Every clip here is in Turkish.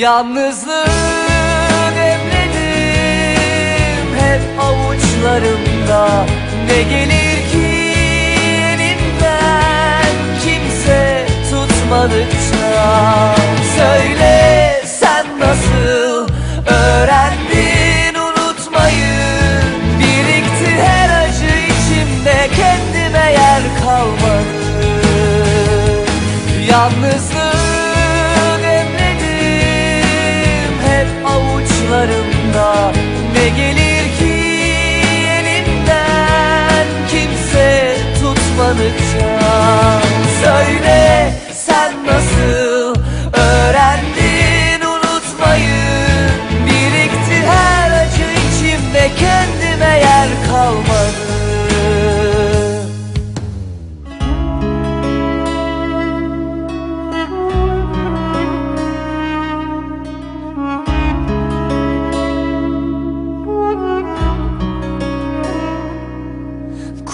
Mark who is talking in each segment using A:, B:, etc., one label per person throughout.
A: Yalnızlığı demledim hep avuçlarımda Ne gelir ki elimden kimse tutmadıkça? Söyle sen nasıl öğrendin unutmayı? Birikti her acı içimde kendime yer kalmadı. Yalnızlığı tutmadıkça Söyle sen nasıl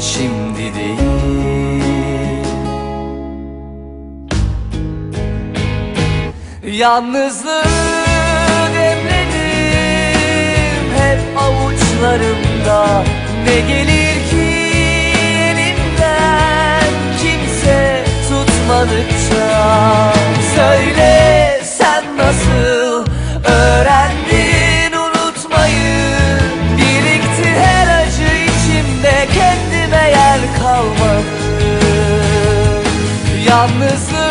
A: şimdi değil. Yalnızlığı demledim hep avuçlarımda kalmadı. Yalnızlığı